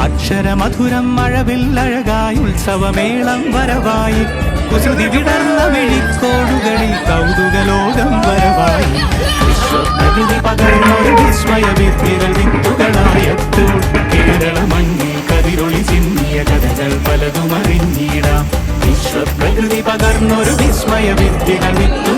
അക്ഷരമധുരം മഴവിൽ അഴകായി ഉത്സവമേളം വരവായി. കുസൃതി വിടർന്ന വിളിക്കോടുകളിൽ കൗതുകലോകം വരവായി. വിശ്വപ്രകൃതി പകർന്നൊരു വിസ്മയ വിദ്യകൾ കതിരൊളി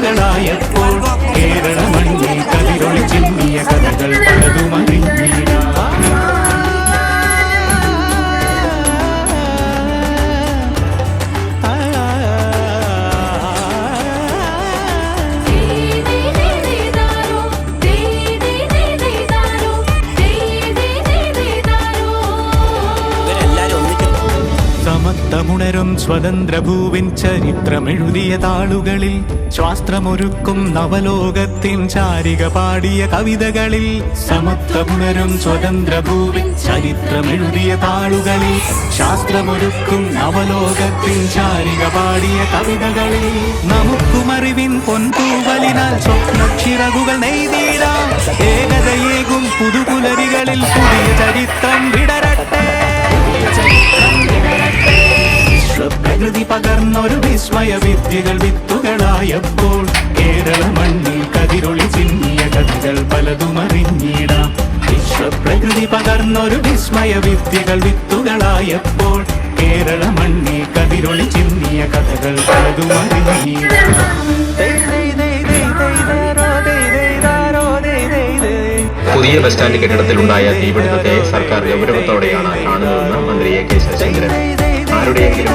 സമത്തമുണരും സ്വതന്ത്ര ഭൂവിൻ ചരിത്രമെഴുതിയ താളുകളിൽ ശാസ്ത്രമൊരുക്കും നവലോകത്തിൻ ചാരിക പാടിയ കവിതകളിൽ സമത്വമുണരും സ്വതന്ത്ര ഭൂവിൻ ചരിത്രമെഴുതിയ താളുകളിൽ ശാസ്ത്രമൊരുക്കും നവലോകത്തിൻ ചാരിക പാടിയ കവിതകളിൽ നമുക്കുമറിവിൻ പൊൻതൂവലിനാൽ സ്വപ്നക്ഷിറകുകൾ നെയ്തിടാം. ഏകതയേകും പുതുപുലരികളിൽ വിശ്വപ്രകൃതി പകർന്നൊരു വിസ്മയ വിദ്യകൾ വിത്തുകളായപ്പോൾ കേരള മണ്ണിൽ കതിരൊളി ചിന്നിയ കഥകൾ പലതുമറിഞ്ഞിടാം വിശ്വപ്രകൃതി പകർന്നൊരു വിസ്മയ വിദ്യകൾ വിത്തുകളായപ്പോൾ കേരള മണ്ണിൽ കതിരൊളി ചിന്നിയ കഥകൾ പലതുമറിഞ്ഞിടാം പുതിയ ബസ് സ്റ്റാൻഡ് കെട്ടിടത്തിലുണ്ടായ തീപിടുത്തത്തെ സർക്കാർ ഗൗരവത്തോടെയാണ് കാണുന്നതെന്ന് മന്ത്രി എ കെ ശശീന്ദ്രൻ. ആരുടെയെങ്കിലും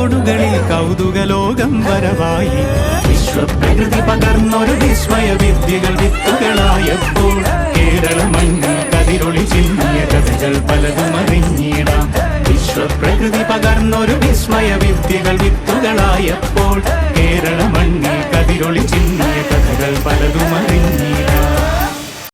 വിഴിക്കോടുകളിൽ കൗതുകലോകം വരവായി. വിശ്വപ്രകൃതി പകർന്നൊരു വിസ്മയ വിദ്യകൾ വിത്തുകളായപ്പോൾ കേരള മണ്ണിൽ കതിരൊളി ചിന്നിയ കഥകൾ പലതും അറിഞ്ഞിടാം. വിശ്വപ്രകൃതി പകർന്നൊരു വിസ്മയ വിദ്യകൾ വിത്തുകളായപ്പോൾ കേരള മണ്ണിൽ കതിരൊളി ചിന്നിയ